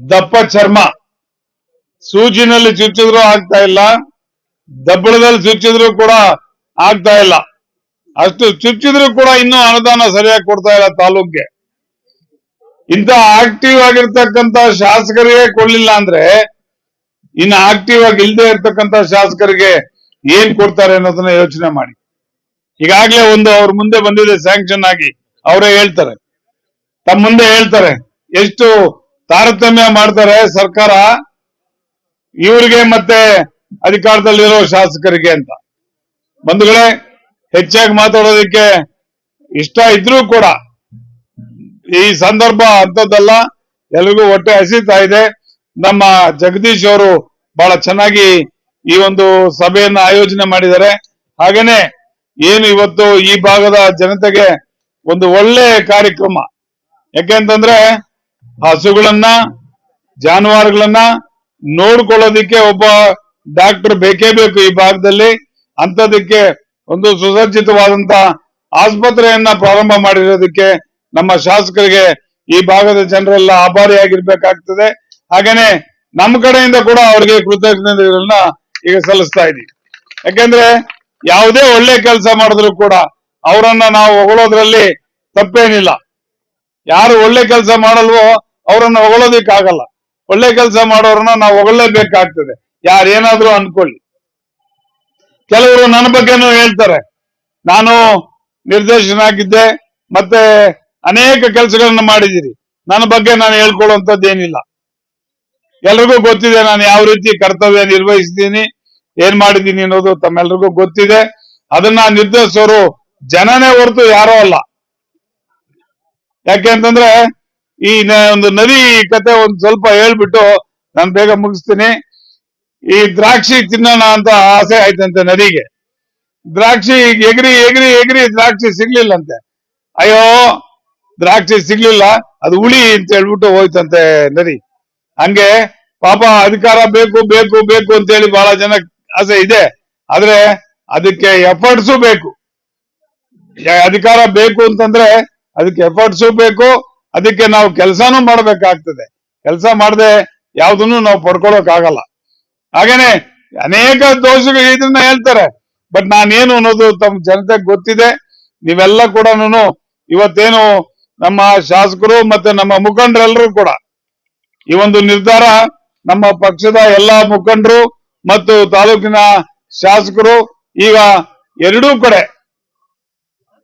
ದಪ್ಪ ಚರ್ಮ ಸೂಜಿನಲ್ಲಿ ಚುಚ್ಚಿದ್ರು ಆಗ್ತಾ ಇಲ್ಲ. ದಬ್ಬಳದಲ್ಲಿ ಚುಚ್ಚಿದ್ರು ಕೂಡ ಆಗ್ತಾ ಇಲ್ಲ. ಅಷ್ಟು ಚುಚ್ಚಿದ್ರು ಕೂಡ ಇನ್ನೂ ಅನುದಾನ ಸರಿಯಾಗಿ ಕೊಡ್ತಾ ಇಲ್ಲ ತಾಲೂಕ್ಗೆ. ಇಂತ ಆಕ್ಟಿವ್ ಆಗಿರ್ತಕ್ಕಂತ ಶಾಸಕರಿಗೆ ಕೊಡ್ಲಿಲ್ಲ ಅಂದ್ರೆ ಇನ್ನು ಆಕ್ಟಿವ್ ಆಗಿ ಇಲ್ಲದೆ ಇರ್ತಕ್ಕಂತ ಶಾಸಕರಿಗೆ ಏನ್ ಕೊಡ್ತಾರೆ ಅನ್ನೋದನ್ನ ಯೋಚನೆ ಮಾಡಿ. ಈಗಾಗ್ಲೇ ಒಂದು ಅವ್ರ ಮುಂದೆ ಬಂದಿದೆ ಸ್ಯಾಂಕ್ಷನ್ ಆಗಿ. ಅವರೇ ಹೇಳ್ತಾರೆ. ತಮ್ಮ ಮುಂದೆ ಹೇಳ್ತಾರೆ. ಎಷ್ಟು ತಾರತಮ್ಯ ಮಾಡ್ತಾರೆ ಸರ್ಕಾರ, ಇವರಿಗೆ ಮತ್ತೆ ಅಧಿಕಾರದಲ್ಲಿರೋ ಶಾಸಕರಿಗೆ ಅಂತ. ಬಂಧುಗಳೇ, ಹೆಚ್ಚಾಗಿ ಮಾತಾಡೋದಕ್ಕೆ ಇಷ್ಟ ಇದ್ರೂ ಕೂಡ ಈ ಸಂದರ್ಭ ಅಂತದ್ದಲ್ಲ ಎಲ್ರಿಗೂ ಹೊಟ್ಟೆ ಹಸಿತಾ ಇದೆ. ನಮ್ಮ ಜಗದೀಶ್ ಅವರು ಬಹಳ ಚೆನ್ನಾಗಿ ಈ ಒಂದು ಸಭೆಯನ್ನ ಆಯೋಜನೆ ಮಾಡಿದ್ದಾರೆ. ಹಾಗೇನೆ ಏನು ಇವತ್ತು ಈ ಭಾಗದ ಜನತೆಗೆ ಒಂದು ಒಳ್ಳೆ ಕಾರ್ಯಕ್ರಮ. ಯಾಕೆಂತಂದ್ರೆ ಹಸುಗಳನ್ನ, ಜಾನುವಾರುಗಳನ್ನ ನೋಡ್ಕೊಳ್ಳೋದಿಕ್ಕೆ ಒಬ್ಬ ಡಾಕ್ಟರ್ ಬೇಕೇ ಬೇಕು ಈ ಭಾಗದಲ್ಲಿ. ಅಂತದಕ್ಕೆ ಒಂದು ಸುಸಜ್ಜಿತವಾದಂತ ಆಸ್ಪತ್ರೆಯನ್ನ ಪ್ರಾರಂಭ ಮಾಡಿರೋದಕ್ಕೆ ನಮ್ಮ ಶಾಸಕರಿಗೆ ಈ ಭಾಗದ ಜನರೆಲ್ಲ ಆಭಾರಿಯಾಗಿರ್ಬೇಕಾಗ್ತದೆ. ಹಾಗೇನೆ ನಮ್ಮ ಕಡೆಯಿಂದ ಕೂಡ ಅವರಿಗೆ ಕೃತಜ್ಞತೆಗಳನ್ನ ಈಗ ಸಲ್ಲಿಸ್ತಾ ಇದೀವಿ ಯಾಕೆಂದ್ರೆ ಯಾವುದೇ ಒಳ್ಳೆ ಕೆಲಸ ಮಾಡಿದ್ರು ಕೂಡ ಅವರನ್ನ ನಾವು ಹೊಗಳೋದ್ರಲ್ಲಿ ತಪ್ಪೇನಿಲ್ಲ. ಯಾರು ಒಳ್ಳೆ ಕೆಲಸ ಮಾಡಲ್ವೋ ಅವರನ್ನ ಹೊಗಳೋದಿಕ್ಕಾಗಲ್ಲ. ಒಳ್ಳೆ ಕೆಲಸ ಮಾಡೋರನ್ನ ನಾವು ಹೊಗಳಲೇಬೇಕಾಗ್ತದೆ ಯಾರೇನಾದ್ರೂ ಅನ್ಕೊಳ್ಳಿ. ಕೆಲವರು ನನ್ನ ಬಗ್ಗೆನೂ ಹೇಳ್ತಾರೆ. ನಾನು ನಿರ್ದೇಶನ ಆಗಿದ್ದೆ, ಮತ್ತೆ ಅನೇಕ ಕೆಲಸಗಳನ್ನ ಮಾಡಿದ್ದೀರಿ. ನನ್ನ ಬಗ್ಗೆ ನಾನು ಹೇಳ್ಕೊಳ್ಳುವಂತದ್ದೇನಿಲ್ಲ ಎಲ್ರಿಗೂ ಗೊತ್ತಿದೆ ನಾನು ಯಾವ ರೀತಿ ಕರ್ತವ್ಯ ನಿರ್ವಹಿಸಿದ್ದೀನಿ ಏನ್ ಮಾಡಿದ್ದೀನಿ ಅನ್ನೋದು ತಮ್ಮೆಲ್ರಿಗೂ ಗೊತ್ತಿದೆ. ಅದನ್ನ ನಿರ್ದೇಶಿಸೋರು ಜನನೇ ಹೊರತು ಯಾರೋ ಅಲ್ಲ. ಯಾಕೆ ಅಂತಂದ್ರೆ ಈ ಒಂದು ನದಿ ಕತೆ ಒಂದ್ ಸ್ವಲ್ಪ ಹೇಳ್ಬಿಟ್ಟು ನಾನು ಬೇಗ ಮುಗಿಸ್ತೀನಿ. ಈ ದ್ರಾಕ್ಷಿ ತಿನ್ನೋಣ ಅಂತ ಆಸೆ ಆಯ್ತಂತೆ ನದಿಗೆ. ದ್ರಾಕ್ಷಿ ಎಗ್ರಿ ಎಗ್ರಿ ಎಗ್ರಿ ದ್ರಾಕ್ಷಿ ಸಿಗ್ಲಿಲ್ಲಂತೆ. ಅಯ್ಯೋ, ದ್ರಾಕ್ಷಿ ಸಿಗ್ಲಿಲ್ಲ, ಅದು ಹುಳಿ ಅಂತ ಹೇಳ್ಬಿಟ್ಟು ಹೋಯ್ತಂತೆ ನದಿ. ಹಂಗೆ ಪಾಪ ಅಧಿಕಾರ ಬೇಕು ಬೇಕು ಬೇಕು ಅಂತ ಹೇಳಿ ಬಹಳ ಜನ ಆಸೆ ಇದೆ. ಆದ್ರೆ ಅದಕ್ಕೆ ಎಫರ್ಟ್ಸು ಬೇಕು. ಅಧಿಕಾರ ಬೇಕು ಅಂತಂದ್ರೆ ಅದಕ್ಕೆ ಎಫರ್ಟ್ಸು ಬೇಕು ಅದಕ್ಕೆ ನಾವು ಕೆಲಸನೂ ಮಾಡ್ಬೇಕಾಗ್ತದೆ. ಕೆಲಸ ಮಾಡದೆ ಯಾವ್ದನ್ನು ನಾವು ಪಡ್ಕೊಳಕ್ ಆಗಲ್ಲ ಹಾಗೇನೆ ಅನೇಕ ದೋಷಗಳು ಇದನ್ನ ಹೇಳ್ತಾರೆ. ಬಟ್ ನಾನೇನು ಅನ್ನೋದು ತಮ್ಮ ಜನತೆಗೆ ಗೊತ್ತಿದೆ. ನೀವೆಲ್ಲ ಕೂಡ ಇವತ್ತೇನು ನಮ್ಮ ಶಾಸಕರು ಮತ್ತೆ ನಮ್ಮ ಮುಖಂಡರೆಲ್ಲರೂ ಕೂಡ ಈ ಒಂದು ನಿರ್ಧಾರ ನಮ್ಮ ಪಕ್ಷದ ಎಲ್ಲಾ ಮುಖಂಡರು ಮತ್ತು ತಾಲೂಕಿನ ಶಾಸಕರು ಈಗ ಎರಡೂ ಕಡೆ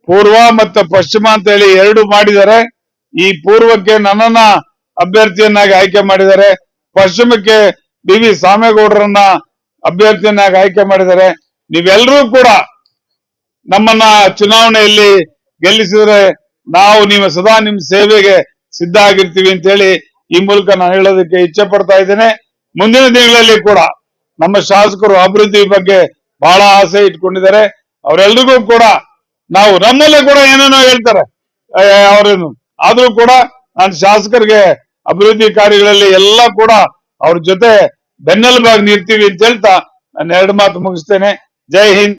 ಪೂರ್ವ ಮತ್ತು ಪಶ್ಚಿಮ ಅಂತ ಹೇಳಿ ಎರಡು ಮಾಡಿದ್ದಾರೆ. ಈ ಪೂರ್ವಕ್ಕೆ ನನ್ನನ್ನ ಅಭ್ಯರ್ಥಿಯನ್ನಾಗಿ ಆಯ್ಕೆ ಮಾಡಿದ್ದಾರೆ. ಪಶ್ಚಿಮಕ್ಕೆ ಡಿ ವಿ ಸಾಮೇಗೌಡರನ್ನ ಅಭ್ಯರ್ಥಿಯನ್ನಾಗಿ ಆಯ್ಕೆ ಮಾಡಿದ್ದಾರೆ. ನೀವೆಲ್ಲರೂ ಕೂಡ ನಮ್ಮನ್ನ ಚುನಾವಣೆಯಲ್ಲಿ ಗೆಲ್ಲಿಸಿದ್ರೆ ನಾವು ನೀವು ಸದಾ ನಿಮ್ಮ ಸೇವೆಗೆ ಸಿದ್ಧ ಆಗಿರ್ತೀವಿ ಅಂತ ಹೇಳಿ ಈ ಮೂಲಕ ನಾನು ಹೇಳೋದಕ್ಕೆ ಇಚ್ಛೆ ಪಡ್ತಾ ಇದ್ದೇನೆ. ಮುಂದಿನ ದಿನಗಳಲ್ಲಿ ಕೂಡ ನಮ್ಮ ಶಾಸಕರು ಅಭಿವೃದ್ಧಿ ಬಗ್ಗೆ ಬಹಳ ಆಸೆ ಇಟ್ಕೊಂಡಿದ್ದಾರೆ. ಅವರೆಲ್ರಿಗೂ ಕೂಡ ನಾವು ನಮ್ಮಲ್ಲೇ ಕೂಡ ಏನೇನೋ ಹೇಳ್ತಾರೆ. ಅವರೇನು? ಆದ್ರೂ ಕೂಡ ನಾನು ಶಾಸಕರಿಗೆ ಅಭಿವೃದ್ಧಿ ಕಾರ್ಯಗಳಲ್ಲಿ ಎಲ್ಲ ಕೂಡ ಅವ್ರ ಜೊತೆ ಬೆನ್ನೆಲುಬಾಗಿ ನಿಲ್ತೀವಿ ಅಂತ ಹೇಳ್ತಾ ನಾನು ಎರಡು ಮಾತು ಮುಗಿಸ್ತೇನೆ. ಜೈ ಹಿಂದ್.